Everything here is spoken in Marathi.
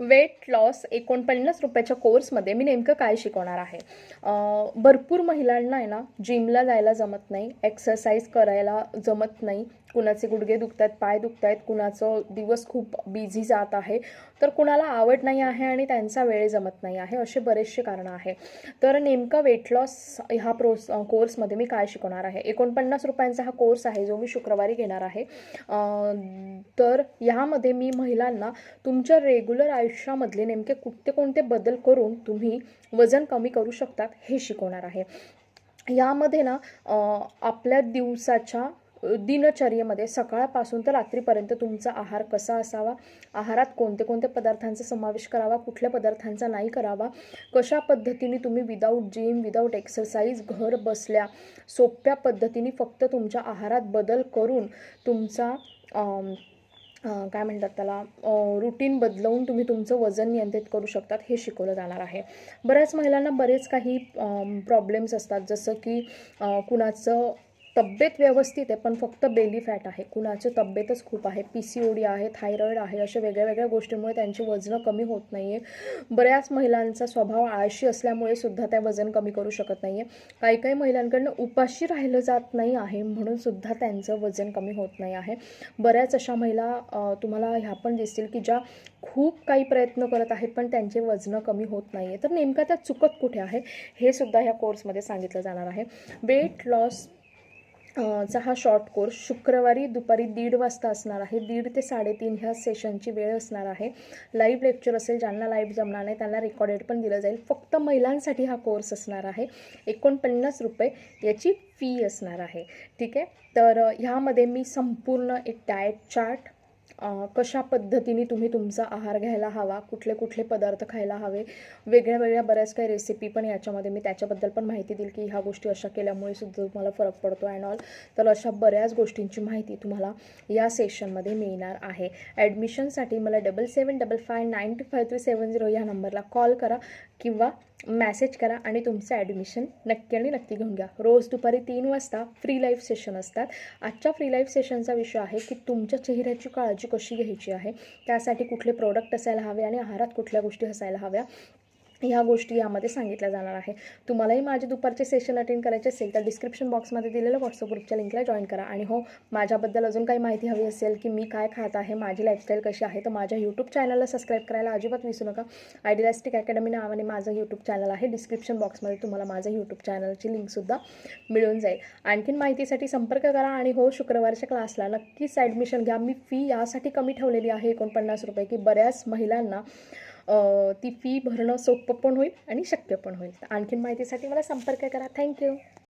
वेट लॉस एकोणपन्नास रुपयाच्या कोर्समध्ये मी नेमकं काय शिकवणार आहे? भरपूर महिलांना आहे ना जिमला जायला जमत नाही एक्सरसाइज करायला जमत नाही कुणाचे गुडघे दुखत आहेत पाय दुखत आहेत कुणाचं दिवस खूप बिझी जात आहे तर कुणाला आवड नाही आहे आणि त्यांचा वेळ जमत नाही आहे असे बरेचसे कारणं आहे. तर नेमकं वेट लॉस ह्या प्रोस कोर्समध्ये मी काय शिकवणार आहे? एकोणपन्नास रुपयांचा हा कोर्स आहे जो मी शुक्रवारी घेणार आहे. तर ह्यामध्ये मी महिलांना तुमच्या रेग्युलर आयुष्यामधले नेमके कुठते कोणते बदल करून तुम्ही वजन कमी करू शकतात हे शिकवणार आहे. यामध्ये ना आपल्या दिवसाच्या दिनचर्येमध्ये सकाळपासून तर रात्रीपर्यंत तुमचा आहार कसा असावा? आहारात कोणते कोणते पदार्थांचा समावेश करावा? कुठल्या पदार्थांचा नाही करावा? कशा पद्धतीने तुम्ही विदाऊट जिम विदाऊट एक्सरसाइज घर बसल्या सोप्या पद्धतीने फक्त तुमच्या आहारात बदल करून तुमचा काय म्हणतात त्याला रुटीन बदलवून तुम्ही तुमचं वजन नियंत्रित करू शकतात हे शिकवलं जाणार आहे. बऱ्याच महिलांना बरेच काही प्रॉब्लेम्स असतात. जसं की कुणाचं तब्येत व्यवस्थित आहे पण फक्त बेली फॅट आहे. कुणाची तब्येतच खूप आहे. पी सी ओ डी आहे थायरॉईड आहे अशा वेगळ्या वेगळ्या गोष्टींमुळे त्यांची वजनं कमी होत नाही आहे बऱ्याच महिलांचा स्वभाव आळशी असल्यामुळे सुद्धा त्या वजन कमी करू शकत नाही आहे काही काही महिलांकडनं उपाशी राहिलं जात नाही आहे म्हणून सुद्धा त्यांचं वजन कमी होत नाही आहे. बऱ्याच अशा महिला तुम्हाला ह्या पण दिसतील की ज्या खूप काही प्रयत्न करत आहेत पण त्यांचे वजनं कमी होत नाही आहे तर नेमकं त्या चुकत कुठे आहे हे सुद्धा ह्या कोर्समध्ये सांगितलं जाणार आहे. वेट लॉस चा हा शॉर्ट कोर्स शुक्रवारी दुपारी दीड वाजता असणार आहे. दीड ते साडेतीन ह्या सेशनची वेळ असणार आहे. लाईव्ह लेक्चर असेल ज्यांना लाईव्ह जमणार नाही त्यांना रेकॉर्डेड पण दिलं जाईल. फक्त महिलांसाठी हा कोर्स असणार आहे. एकोणपन्नास रुपये याची फी असणार आहे. ठीक आहे? तर ह्यामध्ये मी संपूर्ण एक डाएट चार्ट कशा पद्धतीने तुम्ही तुमचा आहार घ्यायला हवा कुठले कुठले पदार्थ खायला हवे वेगळ्या वेगळ्या बऱ्याच काही रेसिपी पण याच्यामध्ये मी त्याच्याबद्दल पण माहिती देईल की ह्या गोष्टी अशा केल्यामुळे सुद्धा तुम्हाला फरक पडतो अँड ऑल तर अशा बऱ्याच गोष्टींची माहिती तुम्हाला या सेशनमध्ये मिळणार आहे. ॲडमिशनसाठी मला double seven double five nine two five three seven zero ह्या नंबरला कॉल करा किंवा मॅसेज करा आणि तुमचं ॲडमिशन नक्की आणि नक्की घेऊन घ्या. रोज दुपारी तीन वाजता फ्री लाईव्ह सेशन असतात. आजच्या फ्री लाईव्ह सेशनचा विषय आहे की तुमच्या चेहऱ्याची काळजी कशी घ्यायची आहे त्यासाठी कुठले प्रोडक्ट असायला हवे आणि आहारात कुठल्या गोष्टी असायला हव्या. ह्या गोष्टी यामध्ये सांगितल्या जाणार आहे. तुम्हालाही माझे दुपारचे सेशन अटेंड करायचे असेल तर डिस्क्रिप्शन बॉक्समध्ये दिलेल्या व्हॉट्सअप ग्रुपच्या लिंकला जॉईन करा. आणि हो माझ्याबद्दल अजून काही माहिती हवी असेल की मी काय खात आहे माझी लाईफस्टाईल कशी आहे तर माझ्या यूट्यूब चॅनलला सबस्क्राईब करायला अजिबात विसरू नका. आयडियास्टिक अकॅडमी नावाने माझं यूट्यूब चॅनल आहे. डिस्क्रिप्शन बॉक्समध्ये तुम्हाला माझं यूट्यूब चॅनलची लिंकसुद्धा मिळून जाईल. आणखीन माहितीसाठी संपर्क करा आणि हो शुक्रवारच्या क्लासला नक्कीच ॲडमिशन घ्या. मी फी यासाठी कमी ठेवलेली आहे एकोणपन्नास रुपये की बऱ्याच महिलांना ती फी भरणं सोपं पण होईल आणि शक्य पण होईल. तर आणखीन माहितीसाठी मला संपर्क करा. थँक्यू